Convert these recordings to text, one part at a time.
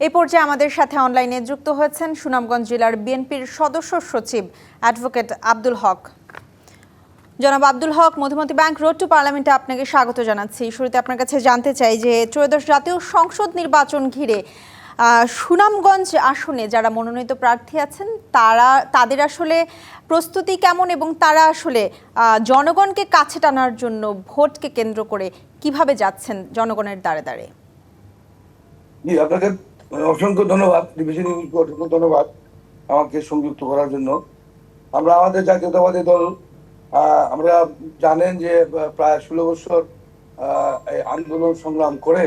এই পর্যায়ে আমাদের সাথে অনলাইনে যুক্ত হয়েছেন সুনামগঞ্জ জেলার বিএনপির সদস্য সচিব অ্যাডভোকেট আব্দুল হক। জনাব Abdul Haque, Madhumati bank, road to পার্লামেন্টে আপনাকে স্বাগত জানাচ্ছি। শুরুতে আপনার কাছে জানতে চাই যে ত্রয়োদশ জাতীয় সংসদ নির্বাচন ঘিরে সুনামগঞ্জ আসনে যারা মনোনীত প্রার্থী আছেন, তারা, তাদের আসলে প্রস্তুতি কেমন এবং তারা আসলে জনগণকে কাছে টানার জন্য ভোটকে কেন্দ্র করে কীভাবে যাচ্ছেন জনগণের দ্বারে দ্বারে? অসংখ্য ধন্যবাদ, ডিভিশন নিউজকে অসংখ্য ধন্যবাদ আমাকে সংযুক্ত করার জন্য। আমরা আমাদের জাতীয়তাবাদী দল আমরা জানেন যে প্রায় ষোলো বছর আন্দোলন সংগ্রাম করে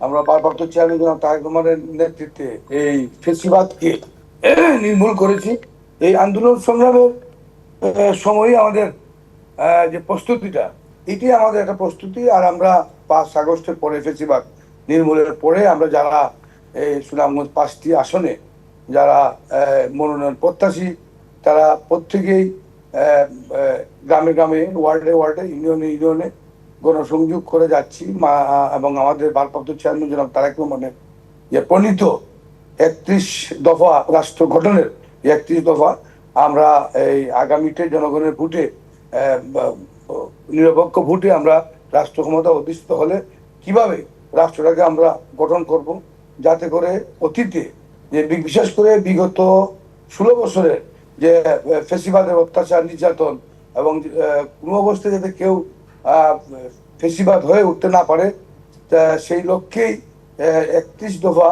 আমরা বারবার তো চেয়ারম্যান জনাব রহমানের নেতৃত্বে এই ফেসিবাদকে নির্মূল করেছি। এই আন্দোলন সংগ্রামের সময়ই আমাদের যে প্রস্তুতিটা, এটি আমাদের একটা প্রস্তুতি। আর আমরা পাঁচ আগস্টের পরে ফেসিবাদ নির্মূলের পরে আমরা যারা সুনামগঞ্জ পাঁচটি আসনে যারা মনোনয়ন প্রত্যাশী, তারা প্রত্যেকেই গ্রামে গ্রামে, ওয়ার্ডে ওয়ার্ডে, ইউনিয়নে ইউনিয়নে গণসংযোগ করে যাচ্ছি। মা- এবং আমাদের ভারপ্রাপ্ত চেয়ারম্যান জনাব তারেক রহমানের যে প্রণীত একত্রিশ দফা রাষ্ট্র গঠনের একত্রিশ দফা আমরা এই আগামীতে জনগণের ভোটে নিরপেক্ষ ভোটে আমরা রাষ্ট্র ক্ষমতা অধিষ্ঠিত হলে কীভাবে রাষ্ট্রটাকে আমরা গঠন করব যাতে করে অতীতে যে বিশেষ করে বিগত ষোলো বছরের যে ফেসিবাদের অত্যাচার, নির্যাতন এবং কোনো অবস্থায় যাতে কেউ ফেসিবাদ হয়ে উঠতে না পারে সেই লক্ষ্যেই একত্রিশ দফা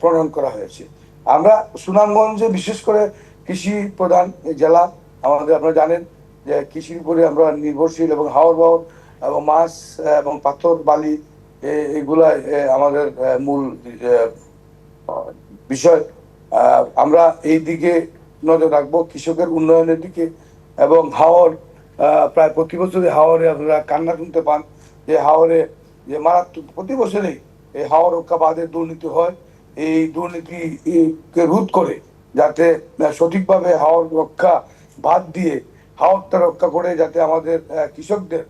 প্রণয়ন করা হয়েছে। আমরা সুনামগঞ্জে বিশেষ করে কৃষি প্রধান জেলা, আমাদের আপনারা জানেন যে কৃষির উপরে আমরা নির্ভরশীল এবং হাওর বাওর এবং মাছ এবং পাথর, বালি এগুলা আমাদের মূল বিষয়। আমরা এই দিকে নজর রাখব কৃষকের উন্নয়নের দিকে এবং আহ, প্রায় প্রতি বছরে হাওরে আপনারা কান্না শুনতে পান যে হাওরে যে মারাত্মক প্রতি বছরেই এই হাওয়া রক্ষা বাদের দুর্নীতি হয়। এই দুর্নীতিকে রোধ করে যাতে সঠিকভাবে হাওয়ার রক্ষা বাদ দিয়ে হাওরটা রক্ষা করে যাতে আমাদের কৃষকদের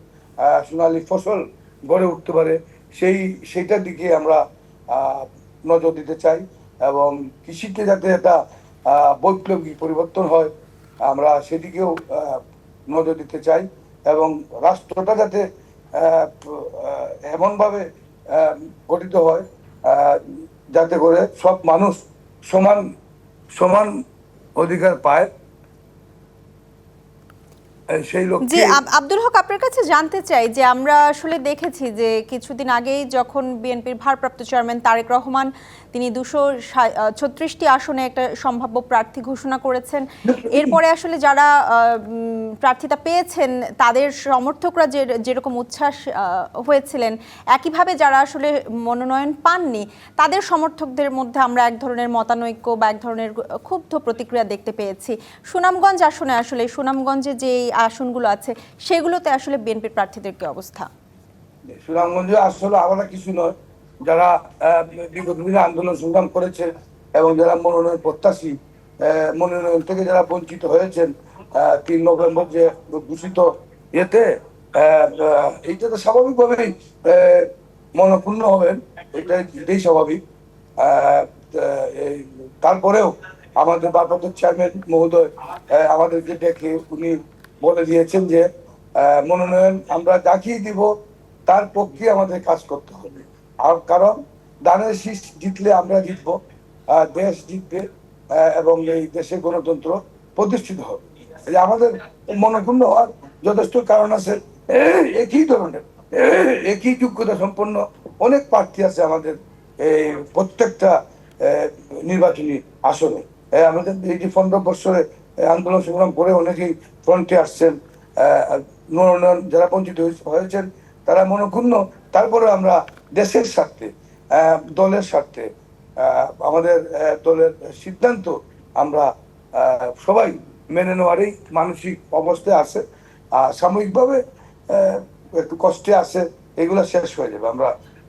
সোনালী ফসল গড়ে উঠতে পারে। সেই, সেইটার দিকে আমরা নজর দিতে চাই এবং কৃষিতে যাতে একটা বৈপ্লবিক পরিবর্তন হয়, আমরা সেদিকেও নজর দিতে চাই এবং রাষ্ট্রটা যাতে এমনভাবে গঠিত হয় যাতে করে সব মানুষ সমান সমান অধিকার পায়। সেই লক্ষ্যে আব- আব্দুল হক, আপনার কাছে জানতে চাই যে আমরা আসলে দেখেছি যে কিছুদিন আগেই যখন বিএনপির ভারপ্রাপ্ত চেয়ারম্যান তারেক রহমান, তিনি দুশো ছত্রিশটি আসনে একটা সম্ভাব্য প্রার্থী ঘোষণা করেছেন। এরপরে আসলে যারা প্রার্থিতা পেয়েছেন, তাদের সমর্থকরা যে যেরকম উচ্ছ্বাস হয়েছিলেন, একইভাবে যারা আসলে মনোনয়ন পাননি, তাদের সমর্থকদের মধ্যে আমরা এক ধরনের মতানৈক্য বা এক ধরনের ক্ষুব্ধ প্রতিক্রিয়া দেখতে পেয়েছি। সুনামগঞ্জ আসনে আসলে, সুনামগঞ্জে যে আসনগুলো আছে সেগুলোতে আসলে বিএনপির প্রার্থীদের কি অবস্থা? সুনামগঞ্জে আসলে আলাদা কিছু নয়। যারা বিগত দিনে আন্দোলন সংগ্রাম করেছে এবং যারা মনোনয়ন প্রত্যাশী মনোনয়ন থেকে যারা বঞ্চিত হয়েছেন তিন নভেম্বর যে আহ, আহ, এইটা তো স্বাভাবিকভাবেই মনপূর্ণ হবেন এটা এটাই স্বাভাবিক। তারপরেও আমাদের ভারপ্রাপ্ত চেয়ারম্যান মহোদয় আমাদেরকে ডেকে উনি বলে দিয়েছেন যে মনোনয়ন আমরা যাকেই দিব, তার পক্ষে আমাদের কাজ করতে হবে। আর কারণ, দানের শীষ জিতলে আমরা জিতবো দেশ জিতবে এবং এই দেশে গণতন্ত্র প্রতিষ্ঠিত হবে। আমাদের মনোপূর্ণ হওয়ার যথেষ্ট কারণ আছে। একই ধরনের, একই যোগ্যতা সম্পন্ন অনেক প্রার্থী আছে আমাদের এই প্রত্যেকটা নির্বাচনী আসনে। আমাদের এই যে পনেরো এই আন্দোলন সংগ্রাম করে অনেকেই ফ্রন্টে আসছেন মনোনয়ন যারা বঞ্চিত হয়েছে- হয়েছেন, তারা মনক্ষুণ্ণ। তারপরে আমরা দেশের স্বার্থে দলের স্বার্থে আমাদের দলের সিদ্ধান্ত আমরা সবাই মেনে নেওয়ারই মানসিক অবস্থায় আছে। আর সাময়িকভাবে একটু কষ্টে আছে, এগুলো শেষ হয়ে যাবে। আমরা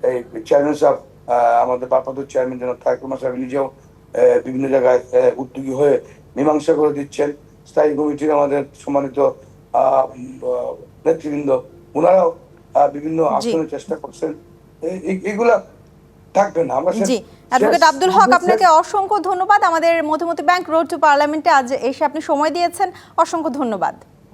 এই চেয়ারম্যান সাহেব আমাদের বাপাত চেয়ারম্যান যেন তারেক রহমান সাহেব নিজেও বিভিন্ন জায়গায় উদ্যোগী হয়ে মীমাংসা করে দিচ্ছেন। স্থায়ী কমিটির আমাদের সম্মানিত নেতৃবৃন্দ ওনারাও বিভিন্ন আসনের চেষ্টা করছেন। এগুলা থাকবে না। আমরা জি। অ্যাডভোকেট আব্দুল হক আপনাকে অসংখ্য ধন্যবাদ। আমাদের মধুমতি ব্যাংক রোড টু পার্লামেন্টে আজ এসে আপনি সময় দিয়েছেন। অসংখ্য ধন্যবাদ।